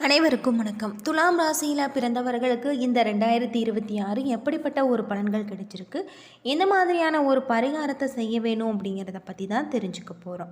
அனைவருக்கும் வணக்கம். துலாம் ராசியில் பிறந்தவர்களுக்கு இந்த ரெண்டாயிரத்தி இருபத்தி ஆறு எப்படிப்பட்ட ஒரு பலன்கள் கிடைச்சிருக்கு? எந்த மாதிரியான ஒரு பரிகாரத்தை செய்ய வேணும் அப்படிங்கிறத பற்றி தான் தெரிஞ்சுக்க போகிறோம்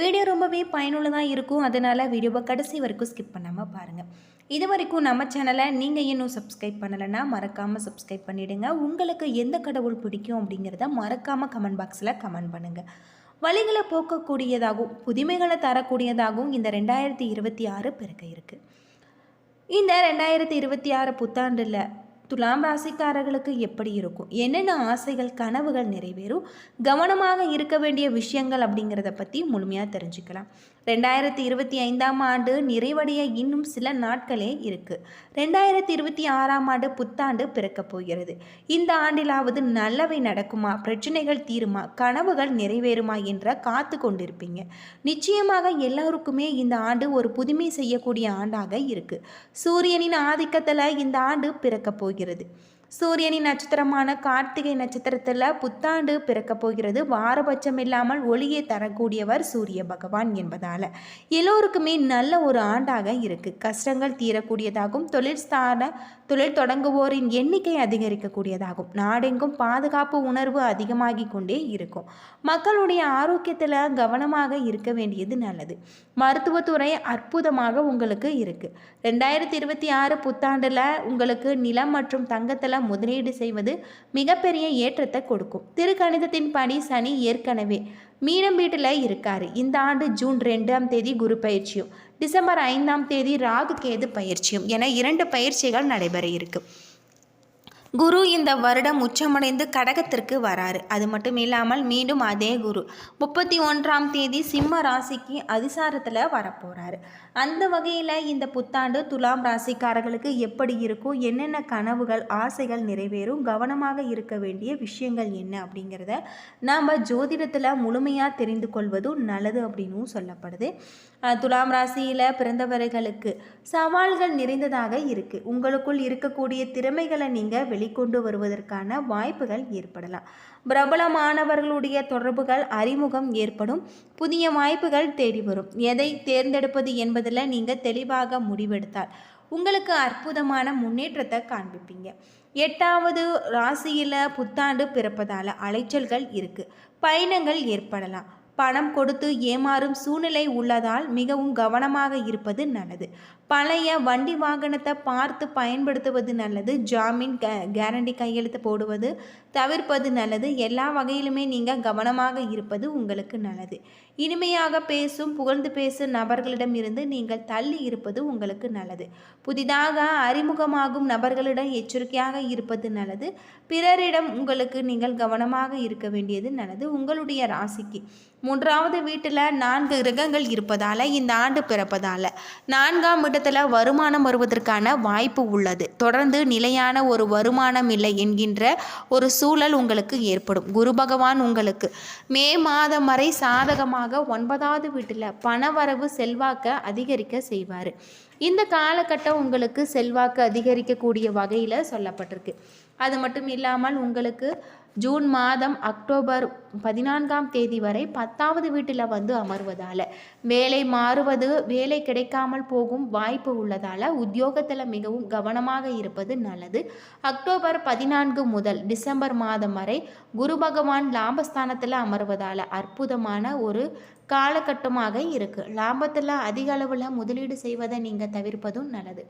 வீடியோ ரொம்பவே பயனுள்ளதாக இருக்கும். அதனால் வீடியோவை கடைசி வரைக்கும் ஸ்கிப் பண்ணாமல் பாருங்கள் இது வரைக்கும் நம்ம சேனலை நீங்கள் இன்னும் சப்ஸ்கிரைப் பண்ணலைன்னா மறக்காமல் சப்ஸ்கிரைப் பண்ணிவிடுங்க உங்களுக்கு எந்த கடவுள் பிடிக்கும் அப்படிங்கிறத மறக்காமல் கமெண்ட் பாக்ஸில் கமெண்ட் பண்ணுங்கள் வழிகளை போக்கக்கூடியதாகவும் புதுமைகளை தரக்கூடியதாகவும் இந்த ரெண்டாயிரத்தி இருபத்தி ஆறு பிறக்க இருக்குது இந்த ரெண்டாயிரத்தி இருபத்தி ஆறு புத்தாண்டில் துலாம் ராசிக்காரர்களுக்கு எப்படி இருக்கும்? என்னென்ன ஆசைகள் கனவுகள் நிறைவேறும்? கவனமாக இருக்க வேண்டிய விஷயங்கள் அப்படிங்கிறத பற்றி முழுமையாக தெரிஞ்சுக்கலாம். ரெண்டாயிரத்தி இருபத்தி ஐந்தாம் ஆண்டு நிறைவடைய இன்னும் சில நாட்களே இருக்குது ரெண்டாயிரத்தி இருபத்தி ஆறாம் ஆண்டு புத்தாண்டு பிறக்கப் போகிறது. இந்த ஆண்டிலாவது நல்லவை நடக்குமா? பிரச்சனைகள் தீருமா? கனவுகள் நிறைவேறுமா என்ற காத்து கொண்டிருப்பீங்க. நிச்சயமாக எல்லாருக்குமே இந்த ஆண்டு ஒரு புதுமை செய்யக்கூடிய ஆண்டாக இருக்குது சூரியனின் ஆதிக்கத்தில் இந்த ஆண்டு பிறக்கப் போகிறது. ஆகிறது சூரியனின் நட்சத்திரமான கார்த்திகை நட்சத்திரத்தில் புத்தாண்டு பிறக்கப் போகிறது. வாரபட்சம் இல்லாமல் ஒளியை தரக்கூடியவர் சூரிய பகவான் என்பதால். எல்லோருக்குமே நல்ல ஒரு ஆண்டாக இருக்குது கஷ்டங்கள் தீரக்கூடியதாகவும் தொழில் ஸ்தான தொழில் தொடங்குவோரின் எண்ணிக்கை அதிகரிக்கக்கூடியதாகும். நாடெங்கும் பாதுகாப்பு உணர்வு அதிகமாகி கொண்டே இருக்கும். மக்களுடைய ஆரோக்கியத்தில் கவனமாக இருக்க வேண்டியது நல்லது. மருத்துவத்துறை அற்புதமாக உங்களுக்கு இருக்குது ரெண்டாயிரத்தி இருபத்தி ஆறு புத்தாண்டில் உங்களுக்கு நிலம் மற்றும் தங்கத்தில் முதலீடு செய்வது மிகப்பெரிய ஏற்றத்தை கொடுக்கும். திருக்கணிதத்தின் படி சனி ஏற்கனவே மீனம் வீட்டில் இருக்காரு. இந்த ஆண்டு ஜூன் ரெண்டாம் தேதி குரு பயிற்சியும் டிசம்பர் ஐந்தாம் தேதி ராகு கேது பயிற்சியும் என இரண்டு பயிற்சிகள் நடைபெற இருக்கு. குரு இந்த வருடம் உச்சமடைந்து கடகத்திற்கு வராரு. அது மட்டும் இல்லாமல் மீண்டும் அதே குரு முப்பத்தி ஒன்றாம் தேதி சிம்ம ராசிக்கு அதிசாரத்தில் வரப்போகிறாரு அந்த வகையில் இந்த புத்தாண்டு துலாம் ராசிக்காரர்களுக்கு எப்படி இருக்கும்? என்னென்ன கனவுகள் ஆசைகள் நிறைவேறும்? கவனமாக இருக்க வேண்டிய விஷயங்கள் என்ன? அப்படிங்கிறத நாம் ஜோதிடத்தில் முழுமையாக தெரிந்து கொள்வதும் நல்லது அப்படின்னும் சொல்லப்படுது. துலாம் ராசியில் பிறந்தவர்களுக்கு சவால்கள் நிறைந்ததாக இருக்குது உங்களுக்குள் இருக்கக்கூடிய திறமைகளை நீங்கள் வெளிக்கொண்டு வருவதற்கான வாய்ப்புகள் ஏற்படலாம். பிரபலமானவர்களுடைய தொடர்புகள் அறிமுகம் ஏற்படும். புதிய வாய்ப்புகள் தேடி வரும். எதை தேர்ந்தெடுப்பது என்பது என்பதில் நீங்கள் தெளிவாக முடிவெடுத்தால் உங்களுக்கு அற்புதமான முன்னேற்றத்தை காண்பிப்பீங்க. எட்டாவது ராசியில் புத்தாண்டு பிறப்பதால் அலைச்சல்கள் இருக்குது பயணங்கள் ஏற்படலாம். பணம் கொடுத்து ஏமாறும் சூழ்நிலை உள்ளதால் மிகவும் கவனமாக இருப்பது நல்லது. பழைய வண்டி வாகனத்தை பார்த்து பயன்படுத்துவது நல்லது. ஜாமீன் கே கேரண்டி கையெழுத்து போடுவது தவிர்ப்பது நல்லது. எல்லா வகையிலுமே நீங்கள் கவனமாக இருப்பது உங்களுக்கு நல்லது. இனிமையாக பேசும் புகழ்ந்து பேசும் நபர்களிடம் இருந்து நீங்கள் தள்ளி இருப்பது உங்களுக்கு நல்லது. புதிதாக அறிமுகமாகும் நபர்களிடம் எச்சரிக்கையாக இருப்பது நல்லது. பிறரிடம் உங்களுக்கு நீங்கள் கவனமாக இருக்க வேண்டியது நல்லது. உங்களுடைய ராசிக்கு மூன்றாவது வீட்டில் நான்கு கிரகங்கள் இருப்பதால் இந்த ஆண்டு பிறப்பதால் நான்காம் இடத்துல வருமானம் வருவதற்கான வாய்ப்பு உள்ளது. தொடர்ந்து நிலையான ஒரு வருமானம் இல்லை என்கின்ற ஒரு சூழல் உங்களுக்கு ஏற்படும். குரு பகவான் உங்களுக்கு மே மாதம் வரை சாதகமாக ஒன்பதாவது வீட்டில் பணவரவு செல்வாக்க அதிகரிக்க செய்வார். இந்த காலகட்டம் உங்களுக்கு செல்வாக்கு அதிகரிக்கக்கூடிய வகையில் சொல்லப்பட்டிருக்கு. அது மட்டும் இல்லாமல் உங்களுக்கு ஜூன் மாதம் அக்டோபர் பதினான்காம் தேதி வரை பத்தாவது வீட்டில் வந்து அமர்வதால். வேலை மாறுவது வேலை கிடைக்காமல் போகும் வாய்ப்பு உள்ளதால் உத்தியோகத்தில் மிகவும் கவனமாக இருப்பது நல்லது. அக்டோபர் பதினான்கு முதல் டிசம்பர் மாதம் வரை குரு பகவான் லாபஸ்தானத்தில் அமர்வதால் அற்புதமான ஒரு காலகட்டமாக இருக்குது லாபத்தில் அதிக அளவில் முதலீடு செய்வதை நீங்கள் தவிர்ப்பதும் நல்லது.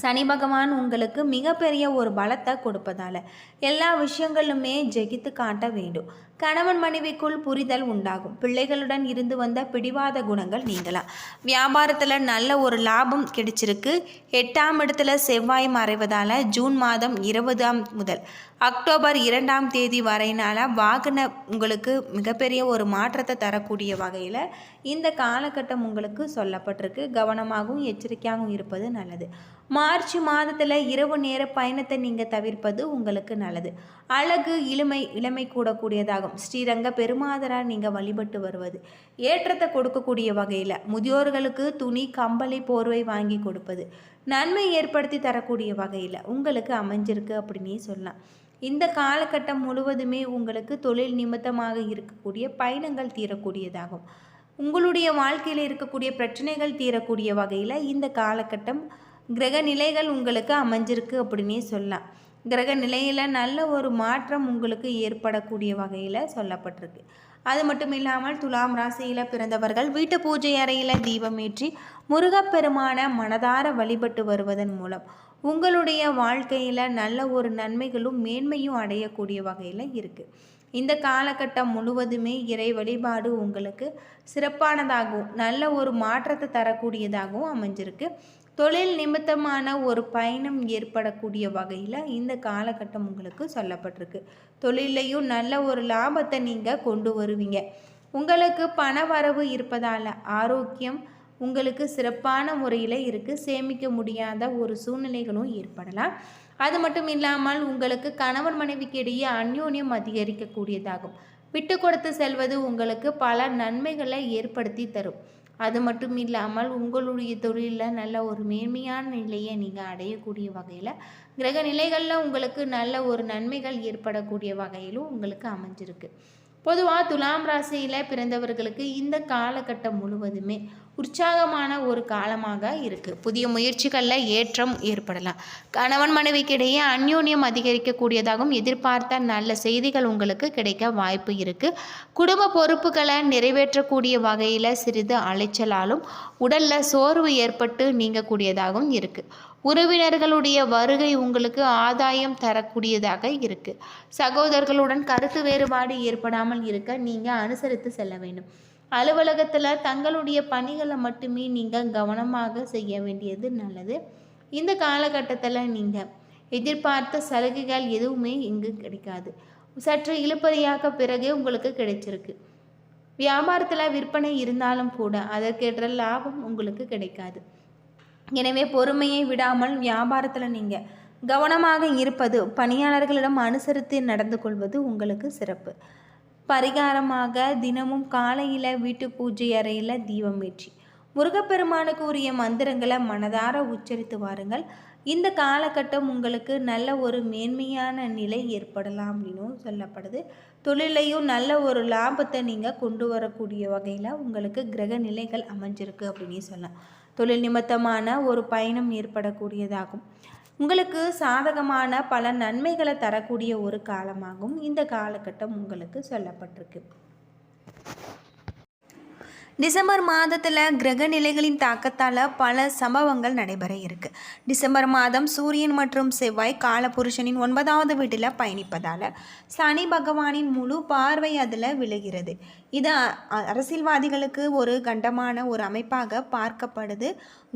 சனி பகவான் உங்களுக்கு மிகப்பெரிய ஒரு பலத்தை கொடுப்பதால் எல்லா விஷயங்களுமே ஜெயித்து காட்ட வேண்டும். கணவன் மனைவிக்குள் புரிதல் உண்டாகும். பிள்ளைகளுடன் இருந்து வந்த பிடிவாத குணங்கள் நீங்களாம் வியாபாரத்தில் நல்ல ஒரு லாபம் கிடைச்சிருக்கு. எட்டாம் இடத்துல செவ்வாய் மறைவதால் ஜூன் மாதம் இருபதாம் முதல். அக்டோபர் இரண்டாம் தேதி வரையினால வாகன உங்களுக்கு மிகப்பெரிய ஒரு மாற்றத்தை தரக்கூடிய வகையில் இந்த காலகட்டம் உங்களுக்கு சொல்லப்பட்டிருக்கு. கவனமாகவும் எச்சரிக்கையாகவும் இருப்பது நல்லது. மார்ச் மாதத்தில் இரவு நேர பயணத்தை நீங்கள் தவிர்ப்பது உங்களுக்கு நல்லது. அழகு இளமை இளமை கூடக்கூடியதாகும். ஸ்ரீரங்க பெருமாதரா நீங்கள் வழிபட்டு வருவது. ஏற்றத்தை கொடுக்கக்கூடிய வகையில் முதியோர்களுக்கு துணி கம்பளி போர்வை வாங்கி கொடுப்பது. நன்மை ஏற்படுத்தி தரக்கூடிய வகையில் உங்களுக்கு அமைஞ்சிருக்கு அப்படின்னே சொல்லலாம். இந்த காலகட்டம் முழுவதுமே உங்களுக்கு தொழில் நிமித்தமாக இருக்கக்கூடிய பயணங்கள் தீரக்கூடியதாகும். உங்களுடைய வாழ்க்கையில் இருக்கக்கூடிய பிரச்சனைகள் தீரக்கூடிய வகையில் இந்த காலகட்டம் கிரக நிலைகள் உங்களுக்கு அமைஞ்சிருக்கு அப்படின்னே சொல்லலாம். கிரக நிலையில் நல்ல ஒரு மாற்றம் உங்களுக்கு ஏற்படக்கூடிய வகையில் சொல்லப்பட்டிருக்கு. அது மட்டும் இல்லாமல் துலாம் ராசியில் பிறந்தவர்கள் வீட்டு பூஜை அறையில் தீபமேற்றி முருகப்பெருமான மனதார வழிபட்டு வருவதன் மூலம் உங்களுடைய வாழ்க்கையில் நல்ல ஒரு நன்மைகளும் மேன்மையும் அடையக்கூடிய வகையில் இருக்குது இந்த காலகட்டம் முழுவதுமே இறை வழிபாடு உங்களுக்கு சிறப்பானதாகவும் நல்ல ஒரு மாற்றத்தை தரக்கூடியதாகவும் அமைஞ்சிருக்கு. தொழில் நிமித்தமான ஒரு பயணம் ஏற்படக்கூடிய வகையில் இந்த காலகட்டம் உங்களுக்கு சொல்லப்பட்டிருக்கு. தொழிலையும் நல்ல ஒரு லாபத்தை நீங்கள் கொண்டு வருவீங்க. உங்களுக்கு பண வரவு இருப்பதால் ஆரோக்கியம் உங்களுக்கு சிறப்பான முறையில் இருக்குது சேமிக்க முடியாத ஒரு சூழ்நிலைகளும் ஏற்படலாம். அது மட்டும் இல்லாமல் உங்களுக்கு கணவன் மனைவிக்கு இடையே அந்யோன்யம் அதிகரிக்கக்கூடியதாகும். விட்டு கொடுத்து செல்வது உங்களுக்கு பல நன்மைகளை ஏற்படுத்தி தரும். அது மட்டும் இல்லாமல் உங்களுடைய தொழிலில் நல்ல ஒரு மேன்மையான நிலையை நீங்கள் அடையக்கூடிய வகையில் கிரக நிலைகளில் உங்களுக்கு நல்ல ஒரு நன்மைகள் ஏற்படக்கூடிய வகையிலும் உங்களுக்கு அமைஞ்சிருக்கு. பொதுவாக துலாம் ராசியில் பிறந்தவர்களுக்கு இந்த காலகட்டம் முழுவதுமே உற்சாகமான ஒரு காலமாக இருக்குது புதிய முயற்சிகளில் ஏற்றம் ஏற்படலாம். கணவன் மனைவிக்கிடையே அந்யோன்யம் அதிகரிக்கக்கூடியதாகவும் எதிர்பார்த்த நல்ல செய்திகள் உங்களுக்கு கிடைக்க வாய்ப்பு இருக்குது குடும்ப பொறுப்புகளை நிறைவேற்றக்கூடிய வகையில் சிறிது அலைச்சலாலும் உடலில் சோர்வு ஏற்பட்டு நீங்கக்கூடியதாகவும் இருக்குது உறவினர்களுடைய வருகை உங்களுக்கு ஆதாயம் தரக்கூடியதாக இருக்குது சகோதரர்களுடன் கருத்து வேறுபாடு ஏற்படாமல் இருக்க நீங்கள் அனுசரித்து செல்ல வேண்டும். அலுவலகத்தில் தங்களுடைய பணிகளை மட்டுமே நீங்கள் கவனமாக செய்ய வேண்டியது நல்லது. இந்த காலகட்டத்தில் நீங்கள் எதிர்பார்த்த சலுகைகள் எதுவுமே இங்கு கிடைக்காது. சற்று இழுப்பறியாக பிறகு உங்களுக்கு கிடைச்சிருக்கு. வியாபாரத்தில் விற்பனை இருந்தாலும் கூட அதற்கேற்ற லாபம் உங்களுக்கு கிடைக்காது. எனவே பொறுமையை விடாமல் வியாபாரத்தில் நீங்கள் கவனமாக இருப்பது பணியாளர்களிடம் அனுசரித்து நடந்து கொள்வது உங்களுக்கு சிறப்பு. பரிகாரமாக தினமும் காலையில் வீட்டு பூஜை அறையில் தீபம் ஏற்றி முருகப்பெருமானுக்கு உரிய மந்திரங்களை மனதார உச்சரித்து வாருங்கள். இந்த காலகட்டம் உங்களுக்கு நல்ல ஒரு மேன்மையான நிலை ஏற்படலாம் அப்படின்னும் சொல்லப்படுது. தொழிலையும் நல்ல ஒரு லாபத்தை நீங்கள் கொண்டு வரக்கூடிய வகையில் உங்களுக்கு கிரக நிலைகள் அமைஞ்சிருக்கு அப்படின்னு சொல்லலாம். தொழில் நிமித்தமான ஒரு பயணம் ஏற்படக்கூடியதாகும். உங்களுக்கு சாதகமான பல நன்மைகளை தரக்கூடிய ஒரு காலமாகும். இந்த காலகட்டம் உங்களுக்கு சொல்லப்பட்டிருக்கு. டிசம்பர் மாதத்தில் கிரக நிலைகளின் தாக்கத்தால் பல சம்பவங்கள் நடைபெற இருக்கு. டிசம்பர் மாதம் சூரியன் மற்றும் செவ்வாய் காலபுருஷனின் ஒன்பதாவது வீட்டில் பயணிப்பதால் சனி பகவானின் முழு பார்வை அதில் விழுகிறது. இது அரசியல்வாதிகளுக்கு ஒரு கண்டமான ஒரு அமைப்பாக பார்க்கப்படுது.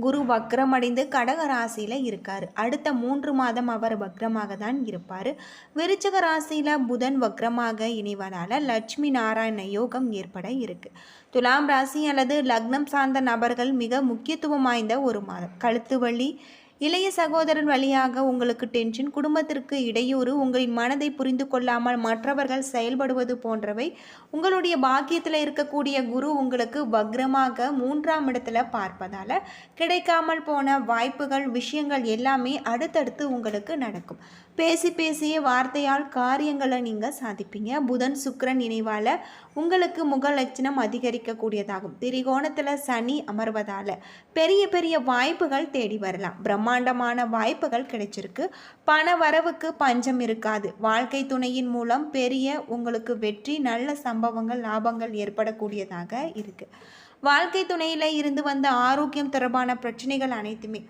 குரு வக்ரமடைந்து கடக ராசியில் இருக்கார். அடுத்த மூன்று மாதம் அவர் வக்ரமாக தான் இருப்பார். விருச்சக ராசியில் புதன் வக்ரமாக இணைவதால் லட்சுமி நாராயண யோகம் ஏற்பட இருக்குது துலாம் ராசி அல்லது லக்னம் சார்ந்த நபர்கள் மிக முக்கியத்துவம் வாய்ந்த ஒரு மாதம். கழுத்து வலி இளைய சகோதரன் வழியாக உங்களுக்கு டென்ஷன் குடும்பத்திற்கு இடையூறு உங்களின் மனதை புரிந்து கொள்ளாமல் மற்றவர்கள் செயல்படுவது போன்றவை உங்களுடைய பாக்கியத்தில் இருக்கக்கூடிய குரு உங்களுக்கு வக்ரமாக மூன்றாம் இடத்துல பார்ப்பதால் கிடைக்காமல் போன வாய்ப்புகள் விஷயங்கள் எல்லாமே அடுத்தடுத்து உங்களுக்கு நடக்கும். பேசி பேசிய வார்த்தையால் காரியங்களை நீங்கள் சாதிப்பீங்க. புதன் சுக்கரன் நினைவால் உங்களுக்கு முக லட்சணம் அதிகரிக்கக்கூடியதாகும். திரிகோணத்தில் சனி அமர்வதால் பெரிய பெரிய வாய்ப்புகள் தேடி வரலாம். பிரம்மாண்டமான வாய்ப்புகள் கிடைச்சிருக்கு. பண வரவுக்கு பஞ்சம் இருக்காது. வாழ்க்கை துணையின் மூலம் பெரிய உங்களுக்கு வெற்றி நல்ல சம்பவங்கள் லாபங்கள் ஏற்படக்கூடியதாக இருக்குது வாழ்க்கை துணையில் இருந்து வந்த ஆரோக்கியம் தொடர்பான பிரச்சனைகள் அனைத்துமே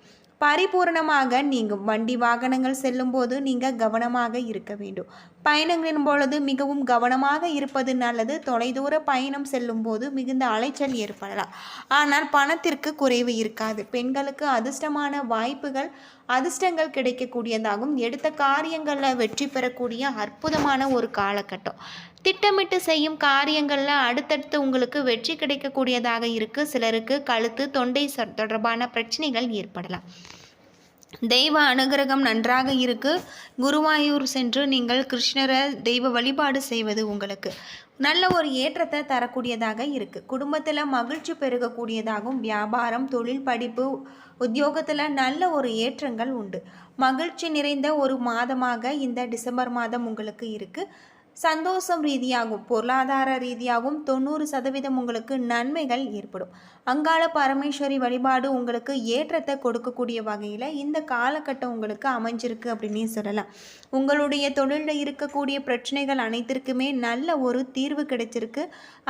பரிபூர்ணமாக நீங்கள் வண்டி வாகனங்கள் செல்லும்போது நீங்கள் கவனமாக இருக்க வேண்டும். பயணங்களின் பொழுது மிகவும் கவனமாக இருப்பது நல்லது. தொலைதூர பயணம் செல்லும் போது மிகுந்த அலைச்சல் ஏற்படலாம். ஆனால் பணத்திற்கு குறைவு இருக்காது. பெண்களுக்கு அதிர்ஷ்டமான வாய்ப்புகள் அதிர்ஷ்டங்கள் கிடைக்கக்கூடியதாகும். எடுத்த காரியங்களில் வெற்றி பெறக்கூடிய அற்புதமான ஒரு காலகட்டம். திட்டமிட்டு செய்யும் காரியங்களில் அடுத்தடுத்து உங்களுக்கு வெற்றி கிடைக்கக்கூடியதாக இருக்குது சிலருக்கு கழுத்து தொண்டை தொடர்பான பிரச்சனைகள் ஏற்படலாம். தெய்வ அனுகிரகம் நன்றாக இருக்கு. குருவாயூர் சென்று நீங்கள் கிருஷ்ணரை தெய்வ வழிபாடு செய்வது உங்களுக்கு நல்ல ஒரு ஏற்றத்தை தரக்கூடியதாக இருக்குது குடும்பத்தில் மகிழ்ச்சி பெருகக்கூடியதாகவும் வியாபாரம் தொழில் படிப்பு உத்தியோகத்தில் நல்ல ஒரு ஏற்றங்கள் உண்டு. மகிழ்ச்சி நிறைந்த ஒரு மாதமாக இந்த டிசம்பர் மாதம் உங்களுக்கு இருக்குது சந்தோஷம் ரீதியாகவும் பொருளாதார ரீதியாகவும் தொண்ணூறு சதவீதம் உங்களுக்கு நன்மைகள் ஏற்படும். அங்காள பரமேஸ்வரி வழிபாடு உங்களுக்கு ஏற்றத்தை கொடுக்கக்கூடிய வகையில் இந்த காலகட்டம் உங்களுக்கு அமைஞ்சிருக்கு அப்படின்னே சொல்லலாம். உங்களுடைய தொழிலில் இருக்கக்கூடிய பிரச்சனைகள் அனைத்திற்குமே நல்ல ஒரு தீர்வு கிடைச்சிருக்கு.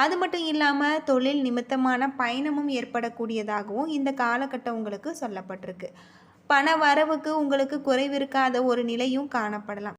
அது மட்டும் இல்லாமல் தொழில் நிமித்தமான பயணமும் ஏற்படக்கூடியதாகவும் இந்த காலகட்டம் உங்களுக்கு சொல்லப்பட்டிருக்கு. பண வரவுக்கு உங்களுக்கு குறைவிருக்காத ஒரு நிலையும் காணப்படலாம்.